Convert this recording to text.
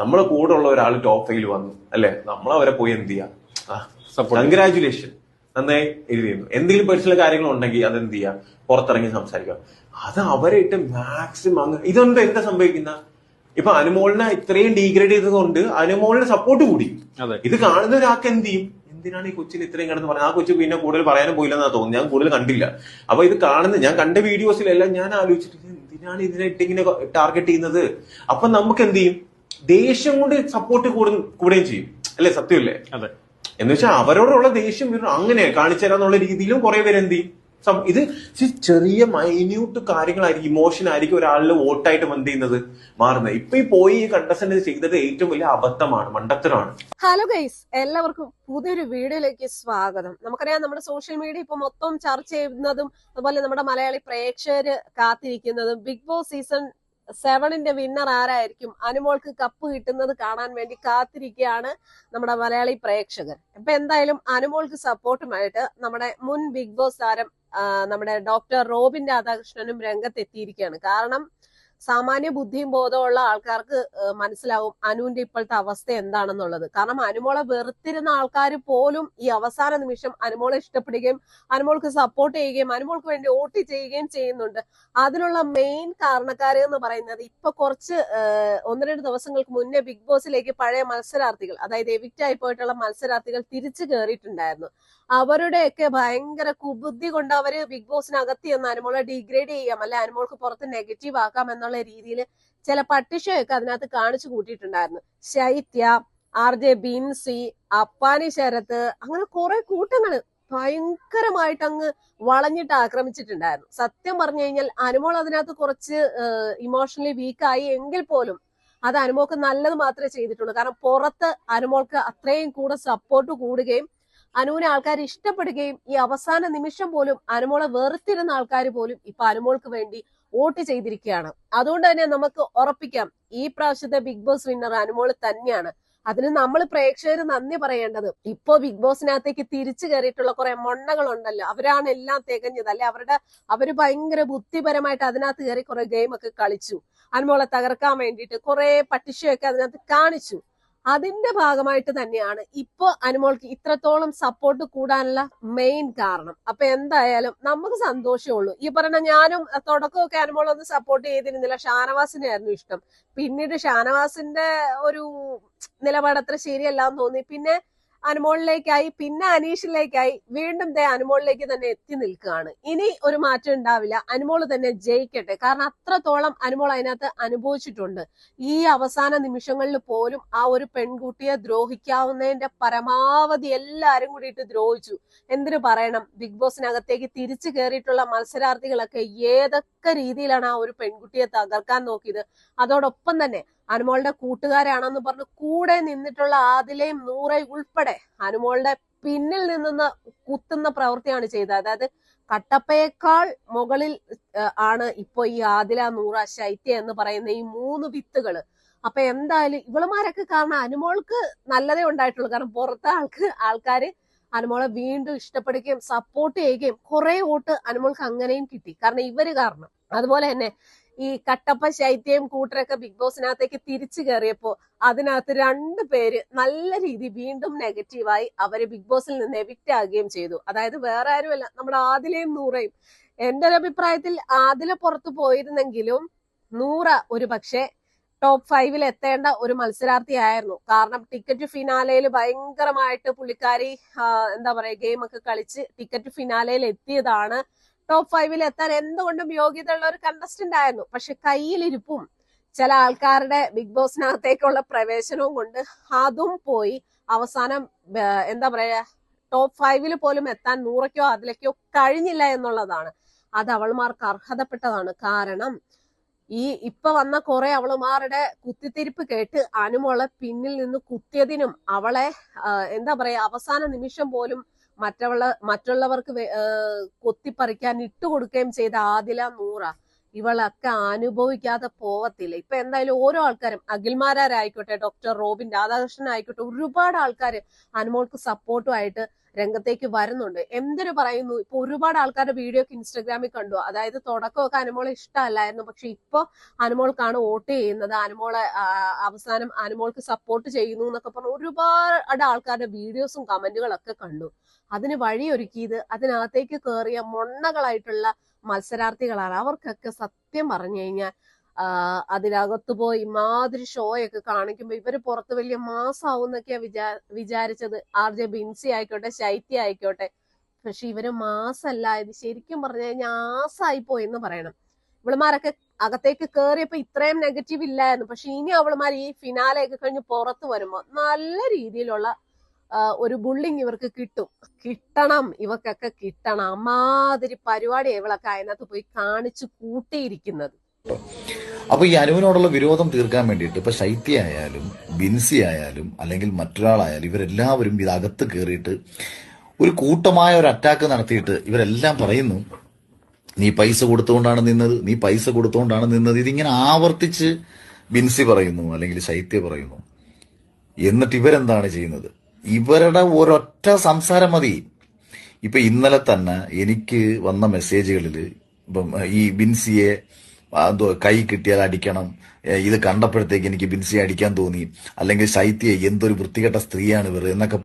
നമ്മളെ കൂടെ ഉള്ള ഒരാൾ ടോപ്പ് ഫൈൽ വന്നു അല്ലെ? നമ്മൾ അവരെ പോയി എന്ത് ചെയ്യാം. കൺഗ്രാചുലേഷൻ നന്നായി എഴുതിയിരുന്നു എന്തെങ്കിലും പേഴ്സണൽ കാര്യങ്ങൾ ഉണ്ടെങ്കിൽ അത് എന്ത് ചെയ്യാം? പുറത്തിറങ്ങി സംസാരിക്കാം. അത് അവരെ ഇട്ട് മാക്സിമം അങ്ങ് ഇതെന്താ എന്താ സംഭവിക്കുന്ന? ഇപ്പൊ അനുമോളിനെ ഇത്രയും ഡീഗ്രേഡ് ചെയ്തതുകൊണ്ട് അനുമോളിന് സപ്പോർട്ട് കൂടി. ഇത് കാണുന്ന ഒരാൾക്ക് എന്ത് ചെയ്യും? എന്തിനാണ് ഈ കൊച്ചിന് ഇത്രയും കിടന്ന് പറഞ്ഞത് ആ കൊച്ചു പിന്നെ കൂടുതൽ പറയാനും പോയില്ലെന്നാ തോന്നുന്നു ഞാൻ കൂടുതൽ കണ്ടില്ല. അപ്പൊ ഇത് കാണുന്ന ഞാൻ കണ്ട വീഡിയോസിലെല്ലാം ഞാൻ ആലോചിച്ചിട്ട് എന്തിനാണ് ഇതിനെ ഇട്ടിങ്ങനെ ടാർഗറ്റ് ചെയ്യുന്നത്? അപ്പൊ നമുക്ക് എന്ത് ചെയ്യും? ദേഷ്യം കൊണ്ട് സപ്പോർട്ട് കൂടും കൂടുകയും ചെയ്യും. അല്ലെ സത്യമല്ലേ? അതെ. എന്ന് വെച്ചാൽ അവരോടുള്ള ദേഷ്യം അങ്ങനെ കാണിച്ചു തരാന്നുള്ള രീതിയിലും കുറെ പേര് എന്ത് ചെയ്യും? ഇത് ചെറിയ മൈന്യൂട്ട് കാര്യങ്ങളായിരിക്കും ഇമോഷൻ ആയിരിക്കും ഒരാളിൽ വോട്ടായിട്ട് എന്ത് ചെയ്യുന്നത്? മാറുന്നത്. ഇപ്പൊ ഈ പോയി ഈ കണ്ടസ്റ്റന്റ് ചെയ്തത് ഏറ്റവും വലിയ അബദ്ധമാണ് മണ്ടത്തരമാണ്. ഹലോ ഗൈസ് എല്ലാവർക്കും പുതിയൊരു വീഡിയോയിലേക്ക് സ്വാഗതം. നമുക്കറിയാം നമ്മുടെ സോഷ്യൽ മീഡിയ ഇപ്പൊ മൊത്തം ചർച്ച ചെയ്യുന്നതും അതുപോലെ നമ്മുടെ മലയാളി പ്രേക്ഷകര് കാത്തിരിക്കുന്നതും ബിഗ് ബോസ് സീസൺ സെവനിന്റെ വിന്നർ ആരായിരിക്കും? അനുമോൾക്ക് കപ്പ് കിട്ടുന്നത് കാണാൻ വേണ്ടി കാത്തിരിക്കുകയാണ് നമ്മുടെ മലയാളി പ്രേക്ഷകർ അപ്പൊ എന്തായാലും അനുമോൾക്ക് സപ്പോർട്ടുമായിട്ട് നമ്മുടെ മുൻ ബിഗ് ബോസ് താരം നമ്മുടെ ഡോക്ടർ റോബിൻ രാധാകൃഷ്ണനും രംഗത്തെത്തിയിരിക്കുകയാണ്. കാരണം സാമാന്യ ബുദ്ധിയും ബോധമുള്ള ആൾക്കാർക്ക് മനസ്സിലാവും അനുവിന്റെ ഇപ്പോഴത്തെ അവസ്ഥ എന്താണെന്നുള്ളത്. കാരണം അനുമോളെ വെറുത്തിരുന്ന ആൾക്കാർ പോലും ഈ അവസാന നിമിഷം അനുമോളെ ഇഷ്ടപ്പെടുകയും അനുമോൾക്ക് സപ്പോർട്ട് ചെയ്യുകയും അനുമോൾക്ക് വേണ്ടി വോട്ട് ചെയ്യുകയും ചെയ്യുന്നുണ്ട്. അതിനുള്ള മെയിൻ കാരണക്കാര് എന്ന് പറയുന്നത് ഇപ്പൊ കുറച്ച് ഒന്ന് രണ്ട് ദിവസങ്ങൾക്ക് മുന്നേ ബിഗ് ബോസിലേക്ക് പഴയ മത്സരാർത്ഥികൾ അതായത് എവിക്റ്റ് ആയി പോയിട്ടുള്ള മത്സരാർത്ഥികൾ തിരിച്ചു കയറിയിട്ടുണ്ടായിരുന്നു അവരുടെയൊക്കെ ഭയങ്കര കുബുദ്ധി കൊണ്ട് അവർ ബിഗ് ബോസിനകത്ത് ചെന്ന് അനുമോളെ ഡിഗ്രേഡ് ചെയ്യാം അല്ലെ അനുമോൾക്ക് പുറത്ത് നെഗറ്റീവ് ആക്കാം എന്നുള്ള രീതിയിൽ ചില പട്ടിഷയൊക്കെ അതിനകത്ത് കാണിച്ചു കൂട്ടിയിട്ടുണ്ടായിരുന്നു. ശൈത്യ ആർ ജെ ബിൻസി അപ്പാനി ശരത്ത് അങ്ങനെ കുറെ കൂട്ടങ്ങൾ ഭയങ്കരമായിട്ട് അങ്ങ് വളഞ്ഞിട്ട് ആക്രമിച്ചിട്ടുണ്ടായിരുന്നു. സത്യം പറഞ്ഞു കഴിഞ്ഞാൽ അനുമോൾ അതിനകത്ത് കുറച്ച് ഇമോഷണലി വീക്കായി എങ്കിൽ പോലും അത് അനുമോൾക്ക് നല്ലത് മാത്രമേ ചെയ്തിട്ടുള്ളൂ. കാരണം പുറത്ത് അനുമോൾക്ക് അത്രയും കൂടെ സപ്പോർട്ട് കൂടുകയും അനുവിനെ ആൾക്കാർ ഇഷ്ടപ്പെടുകയും ഈ അവസാന നിമിഷം പോലും അനുമോളെ വെറുത്തിരുന്ന ആൾക്കാർ പോലും ഇപ്പൊ അനുമോൾക്ക് വേണ്ടി വോട്ട് ചെയ്തിരിക്കുകയാണ്. അതുകൊണ്ട് തന്നെ നമുക്ക് ഉറപ്പിക്കാം ഈ പ്രാവശ്യത്തെ ബിഗ് ബോസ് വിന്നർ അനുമോൾ തന്നെയാണ്. അതിന് നമ്മൾ പ്രേക്ഷകർ നന്ദി പറയേണ്ടത്. ഇപ്പോ ബിഗ് ബോസിനകത്തേക്ക് തിരിച്ചു കയറിയിട്ടുള്ള കുറെ മൊണ്ണകളുണ്ടല്ലോ. അവരാണ് എല്ലാം തികഞ്ഞത്. അല്ലെ അവരുടെ അവർ ഭയങ്കര ബുദ്ധിപരമായിട്ട് അതിനകത്ത് കയറി കുറെ ഗെയിമൊക്കെ കളിച്ചു. അനുമോളെ തകർക്കാൻ വേണ്ടിയിട്ട് കുറെ പട്ടിഷയൊക്കെ അതിനകത്ത് കാണിച്ചു. അതിന്റെ ഭാഗമായിട്ട് തന്നെയാണ് ഇപ്പൊ അനുമോൾക്ക് ഇത്രത്തോളം സപ്പോർട്ട് കൂടാനുള്ള മെയിൻ കാരണം. അപ്പൊ എന്തായാലും നമുക്ക് സന്തോഷമേ ഉള്ളൂ. ഈ പറഞ്ഞ ഞാനും തുടക്കമൊക്കെ അനുമോൾ ഒന്ന് സപ്പോർട്ട് ചെയ്തിരുന്നില്ല. ഷാനവാസിനെ ആയിരുന്നു ഇഷ്ടം. പിന്നീട് ഷാനവാസിന്റെ ഒരു നിലപാട് അത്ര ശരിയല്ല എന്ന് തോന്നി. പിന്നെ അനുമോളിലേക്കായി പിന്നെ അനീഷിലേക്കായി വീണ്ടും ദേ അനുമോളിലേക്ക് തന്നെ എത്തി നിൽക്കുകയാണ്. ഇനി ഒരു മാറ്റം ഉണ്ടാവില്ല. അനുമോൾ തന്നെ ജയിക്കട്ടെ. കാരണം അത്രത്തോളം അനുമോൾ അതിനകത്ത് അനുഭവിച്ചിട്ടുണ്ട്. ഈ അവസാന നിമിഷങ്ങളിൽ പോലും ആ ഒരു പെൺകുട്ടിയെ ദ്രോഹിക്കാവുന്നതിന്റെ പരമാവധി എല്ലാരും കൂടിയിട്ട് ദ്രോഹിച്ചു. എന്തിനു പറയണം? ബിഗ് ബോസിനകത്തേക്ക് തിരിച്ചു കയറിയിട്ടുള്ള മത്സരാർത്ഥികളൊക്കെ ഏതൊക്കെ രീതിയിലാണ് ആ ഒരു പെൺകുട്ടിയെ തകർക്കാൻ നോക്കിയത്? അതോടൊപ്പം തന്നെ അനുമോളുടെ കൂട്ടുകാരാണെന്ന് പറഞ്ഞ് കൂടെ നിന്നിട്ടുള്ള ആദിലയും നൂറെ ഉൾപ്പെടെ അനുമോളുടെ പിന്നിൽ നിന്നുന്ന കുത്തുന്ന പ്രവൃത്തിയാണ് ചെയ്തത്. അതായത് കട്ടപ്പയേക്കാൾ മുകളിൽ ആണ് ഇപ്പൊ ഈ ആദില നൂറ ശൈത്യ എന്ന് പറയുന്ന ഈ മൂന്ന് വിത്തുകൾ. അപ്പൊ എന്തായാലും ഇവളുമാരൊക്കെ കാരണം അനുമോൾക്ക് നല്ലതേ ഉണ്ടായിട്ടുള്ളൂ. കാരണം പുറത്തെ ആൾക്ക് ആൾക്കാര് അനുമോളെ വീണ്ടും ഇഷ്ടപ്പെടുകയും സപ്പോർട്ട് ചെയ്യുകയും കുറെ വോട്ട് അനുമോൾക്ക് അങ്ങനെയും കിട്ടി. കാരണം ഇവർ കാരണം. അതുപോലെ തന്നെ ഈ കട്ടപ്പ ശൈത്യയും കൂട്ടരൊക്കെ ബിഗ് ബോസിനകത്തേക്ക് തിരിച്ചു കയറിയപ്പോ അതിനകത്ത് രണ്ട് പേര് നല്ല രീതി വീണ്ടും നെഗറ്റീവായി അവർ ബിഗ് ബോസിൽ നിന്ന് എവിക്റ്റ് ആകുകയും ചെയ്തു. അതായത് വേറെ ആരുമല്ല നമ്മുടെ ആദിലയും നൂറയും. എന്റെ ഒരു അഭിപ്രായത്തിൽ ആദില പുറത്തു പോയിരുന്നെങ്കിലും നൂറ ഒരു പക്ഷേ ടോപ്പ് ഫൈവിൽ എത്തേണ്ട ഒരു മത്സരാർത്ഥിയായിരുന്നു കാരണം ടിക്കറ്റ് ഫിനാലയിൽ ഭയങ്കരമായിട്ട് പുള്ളിക്കാരി എന്താ പറയാ ഗെയിമൊക്കെ കളിച്ച് ടിക്കറ്റ് ഫിനാലയിൽ എത്തിയതാണ് ടോപ്പ് ഫൈവിൽ എത്താൻ എന്തുകൊണ്ടും യോഗ്യതയുള്ള ഒരു കണ്ടസ്റ്റന്റ് ആയിരുന്നു. പക്ഷെ കയ്യിലിരിപ്പും ചില ആൾക്കാരുടെ ബിഗ് ബോസിനകത്തേക്കുള്ള പ്രവേശനവും കൊണ്ട് അതും പോയി അവസാനം എന്താ പറയാ ടോപ്പ് ഫൈവിൽ പോലും എത്താൻ നൂറയ്ക്കോ അതിലേക്കോ കഴിഞ്ഞില്ല എന്നുള്ളതാണ്. അത് അവൾമാർക്ക് അർഹതപ്പെട്ടതാണ്. കാരണം ഈ ഇപ്പൊ വന്ന കുറെ അവളുമാരുടെ കുത്തിത്തിരിപ്പ് കേട്ട് അനുമോളെ പിന്നിൽ നിന്ന് കുത്തിയതിനും അവളെ എന്താ പറയാ അവസാന നിമിഷം പോലും മറ്റവൾ മറ്റുള്ളവർക്ക് കൊത്തിപ്പറിക്കാൻ ഇട്ട് കൊത്തിപ്പറിക്കാൻ ഇട്ടുകൊടുക്കുകയും ചെയ്ത ആദില നൂറ ഇവളൊക്കെ അനുഭവിക്കാതെ പോവത്തില്ല. ഇപ്പൊ എന്തായാലും ഓരോ ആൾക്കാരും അഖിൽമാരാരായിക്കോട്ടെ ഡോക്ടർ റോബിൻ രാധാകൃഷ്ണൻ ആയിക്കോട്ടെ ഒരുപാട് ആൾക്കാർ അനുമോൾക്ക് സപ്പോർട്ടുമായിട്ട് രംഗത്തേക്ക് വരുന്നുണ്ട്. എന്തിന് പറയുന്നു? ഇപ്പൊ ഒരുപാട് ആൾക്കാരുടെ വീഡിയോ ഒക്കെ ഇൻസ്റ്റാഗ്രാമിൽ കണ്ടു. അതായത് തുടക്കമൊക്കെ അനുമോളെ ഇഷ്ടമല്ലായിരുന്നു. പക്ഷെ ഇപ്പൊ അനുമോൾക്കാണ് വോട്ട് ചെയ്യുന്നത്. അനുമോളെ അവസാനം അനുമോൾക്ക് സപ്പോർട്ട് ചെയ്യുന്നു എന്നൊക്കെ പറഞ്ഞ് ഒരുപാട് ആൾക്കാരുടെ വീഡിയോസും കമന്റുകളൊക്കെ കണ്ടു. അതിന് വഴിയൊരുക്കിയത് അതിനകത്തേക്ക് കയറിയ മൊണ്ണകളായിട്ടുള്ള മത്സരാർത്ഥികളാണ്. അവർക്കൊക്കെ സത്യം പറഞ്ഞു കഴിഞ്ഞാൽ അതിനകത്ത് പോയി ഇമാതിരി ഷോയൊക്കെ കാണിക്കുമ്പോ ഇവർ പുറത്ത് വലിയ മാസാവുന്നൊക്കെയാ വിചാ വിചാരിച്ചത്. ആർ ജെ ബിൻസി ആയിക്കോട്ടെ ശൈത്യ ആയിക്കോട്ടെ. പക്ഷെ ഇവർ മാസല്ല ഇത് ശരിക്കും പറഞ്ഞു കഴിഞ്ഞാൽ ആസായി പോയി എന്ന് പറയണം. ഇവളുമാരൊക്കെ അകത്തേക്ക് കയറിയപ്പോ ഇത്രയും നെഗറ്റീവ് ഇല്ലായിരുന്നു. പക്ഷെ ഇനി അവളുമാർ ഈ ഫിനാലയൊക്കെ കഴിഞ്ഞ് പുറത്ത് വരുമ്പോ നല്ല രീതിയിലുള്ള ഒരു ബുള്ളിങ് ഇവർക്ക് കിട്ടും. കിട്ടണം ഇവക്കൊക്കെ കിട്ടണം. അമാതിരി പരിപാടി ഇവളൊക്കെ അതിനകത്ത് പോയി കാണിച്ചു കൂട്ടിയിരിക്കുന്നത്. അപ്പൊ ഈ അനുവിനോടുള്ള വിരോധം തീർക്കാൻ വേണ്ടിയിട്ട് ഇപ്പൊ ശൈത്യ ആയാലും ബിൻസി ആയാലും അല്ലെങ്കിൽ മറ്റൊരാളായാലും ഇവരെല്ലാവരും ഇതകത്ത് കയറിയിട്ട് ഒരു കൂട്ടമായ ഒരു അറ്റാക്ക് നടത്തിയിട്ട് ഇവരെല്ലാം പറയുന്നു നീ പൈസ കൊടുത്തുകൊണ്ടാണ് നിന്നത് നീ പൈസ കൊടുത്തുകൊണ്ടാണ് നിന്നത്. ഇതിങ്ങനെ ആവർത്തിച്ച് ബിൻസി പറയുന്നു അല്ലെങ്കിൽ ശൈത്യ പറയുന്നു. എന്നിട്ട് ഇവരെന്താണ് ചെയ്യുന്നത്? ഇവരുടെ ഒരൊറ്റ സംസാരം മതി. ഇപ്പൊ ഇന്നലെ തന്നെ എനിക്ക് വന്ന മെസ്സേജുകളിൽ ഇപ്പം ഈ ബിൻസിയെ എന്തോ കൈ കിട്ടിയാൽ അടിക്കണം. ഇത് കണ്ടപ്പോഴത്തേക്ക് എനിക്ക് ബിൻസിയെ അടിക്കാൻ തോന്നി. അല്ലെങ്കിൽ ശൈത്യ എന്തൊരു വൃത്തികെട്ട സ്ത്രീയാണ് ഇവർ എന്നൊക്കെ